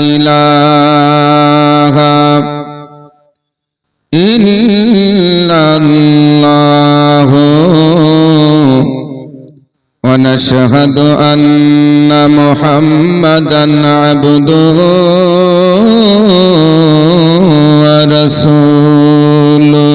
إله إلا الله ونشهد أن محمدا عبده ورسوله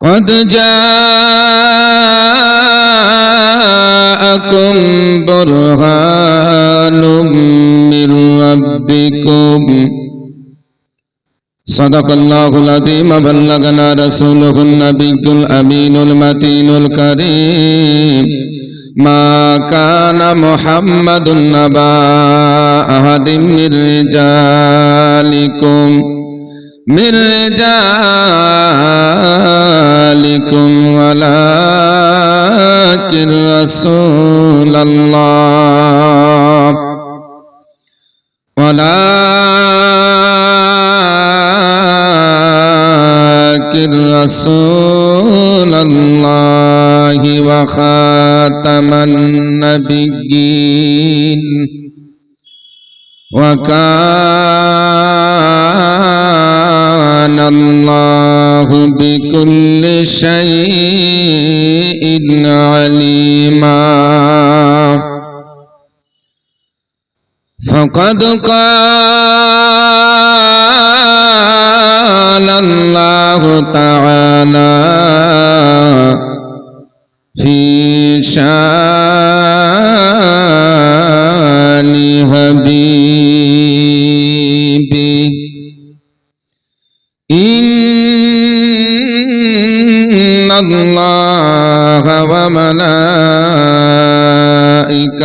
قد جاءكم برهان من ربكم صدق الله العظيم بلغنا رسوله النبي الأمين المتين الكريم ما كان محمد نبا أحد من رجالكم من رجالكم ولكن رسول الله ولكن رسول الله وخاتم النبيين وكان الله بكل شيء عليما فقد قال الله تعالى في شان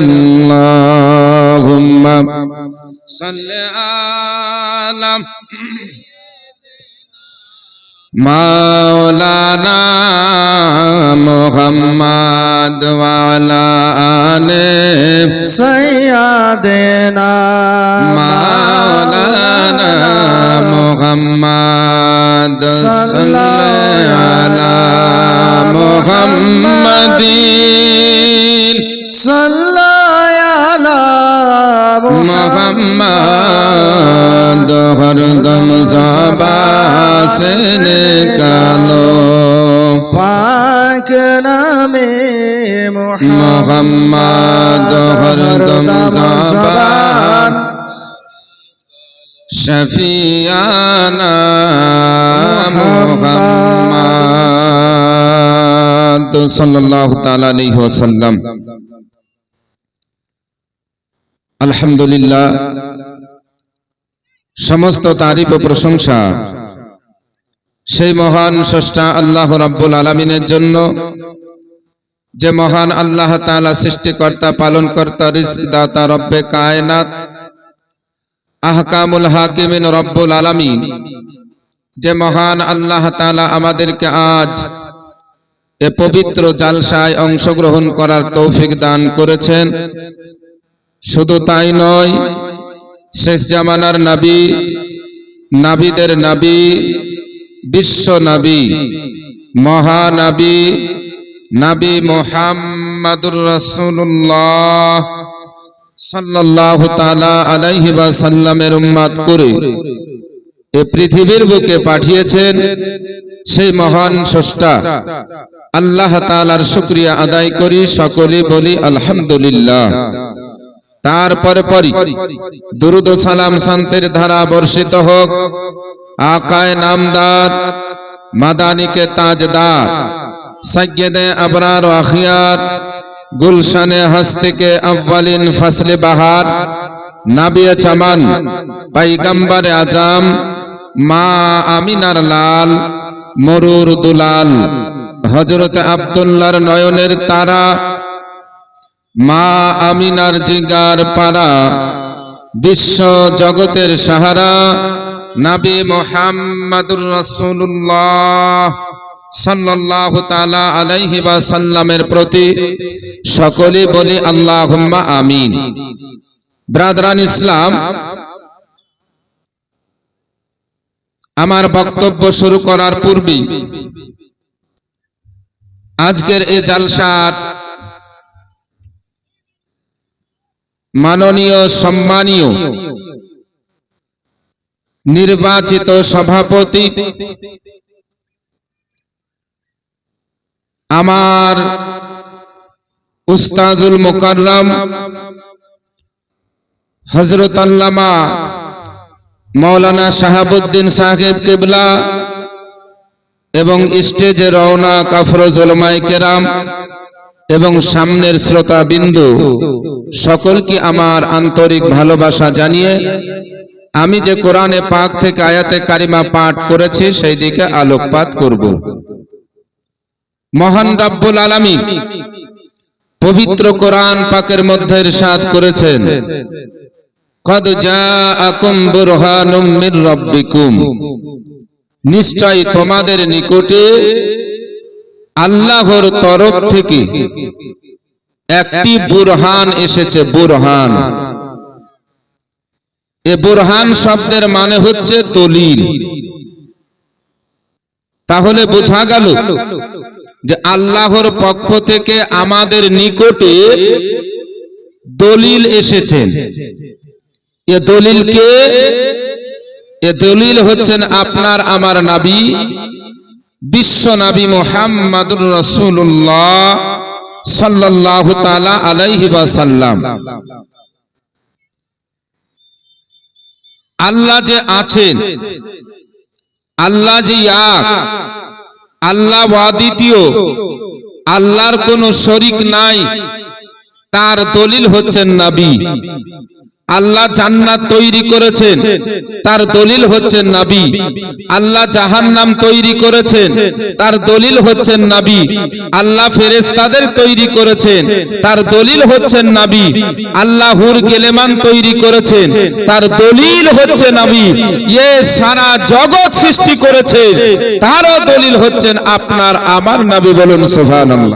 اللهم صل على مولانا محمد وعلى آله سيدنا مولانا محمد صل على محمد صلى على محمد মোহাম্মদ হরদম সবাসন কালো। পাক নামে মোহাম্মদ হরদম সবান। শফিয়ানা মোহাম্মদ সাল্লাল্লাহু তাআলা আলাইহি ওয়াসাল্লাম। আলহামদুলিল্লাহ। সমস্ত তারিফ ও প্রশংসা সেই মহান স্রষ্টা আল্লাহ রাব্বুল আলমিনের জন্য, যে মহান আল্লাহ তাআলা সৃষ্টিকর্তা, পালনকর্তা রিজক দাতা রব্বে কায়নাত, আহকামুল হাকিমিন রব্বুল আলামিন, যে মহান আল্লাহ তাআলা আমাদেরকে আজ এ পবিত্র জালসায় অংশগ্রহণ করার তৌফিক দান করেছেন। শুধু তাই নয়, শেষ জামানার নাবী, নাবিদের নাবী, বিশ্ব নাবী, মহানাবী, নাবী মোহাম্মদুর রাসূলুল্লাহ সাল্লাল্লাহু তাআলা আলাইহি ওয়া সাল্লামের উম্মত করে এ পৃথিবীর বুকে পাঠিয়েছেন সেই মহান স্রষ্টা। আল্লাহ তাআলার শুকরিয়া আদায় করি, সকলে বলি আলহামদুলিল্লাহ। তারপর পরি। দুরুদ সালাম শান্তির ধারা বর্ষিত হোক। আকায় নামদার, মাদানিকে তাজদার সৈয়দে আবরার আখিয়ার, গুলশানে হস্তিকে আব্বালিন ফসলে বাহার, নাবিয়ে চামান, পাইগাম্বারে আজাম, মা আমিনার লাল, মরুর দুলাল হজরত আব্দুল্লাহর নয়নের তারা মা আমিনার জিগার পারা বিশ্ব জগতের সাহারা, নাবি মোহাম্মদুর আলাইহি ওয়া সাল্লামের প্রতি সকলে বলি আল্লাহুম্মা আমিন। ব্রাদরান ইসলাম, আমার বক্তব্য শুরু করার পূর্বে আজকের এই জালসার মাননীয়, সম্মানীয় নির্বাচিত সভাপতি, আমার উস্তাদুল মোকাররম হজরত আল্লামা মৌলানা শাহাবুদ্দিন সাহেব কেবলা এবং স্টেজে রওনা কাফরোজুল কেরাম এবং সামনের শ্রোতা বিন্দু সকলকে আমার আন্তরিক ভালোবাসা জানিয়ে আমি যে কোরআনে পাক থেকে আয়াতে কারিমা পাঠ করেছি, সেই দিকে আলোকপাত করব। মহান রাব্বুল আলামিন পবিত্র কোরআন পাকের মধ্যে ইরশাদ করেছেন। কদ জাআকুম বুরহানুম মির রাব্বিকুম। নিশ্চয় তোমাদের নিকটে আল্লাহর তরফ থেকে একটি বুরহান এসেছে, বুরহান। এ বুরহান শব্দের মানে হচ্ছে দলিল। তাহলে বোঝা গেল যে আল্লাহর পক্ষ থেকে আমাদের নিকটে দলিল এসেছেন। এ দলিলকে এ দলিল হচ্ছেন আপনার, আমার নাবী, বিশ্ব নবী মোহাম্মদুর রসুল্লাহ সাল্লাল্লাহু তাআলা আলাইহি ওয়াসাল্লাম। আল্লাহ যে আছেন, আল্লাহ যে এক আল্লাহ ওয়াদিতীয় আল্লাহর কোনো শরিক নাই, তার দলিল হচ্ছেন নবী। আল্লাহ জান্নাত তৈরি করেছেন। তার দলিল হচ্ছেন নাবি। আল্লাহ জাহান্নাম তৈরি করেছেন। তার দলিল হচ্ছেন নাবি। আল্লাহ ফেরেশতাদের তৈরি করেছেন। তার দলিল হচ্ছেন নাবি। আল্লাহ হুর গেলেমান তৈরি করেছেন। তার দলিল হচ্ছে নাবি। এ সারা জগৎ সৃষ্টি করেছেন তারও দলিল হচ্ছেন আপনার, আমার নাবি বলুন, সুবহানাল্লাহ।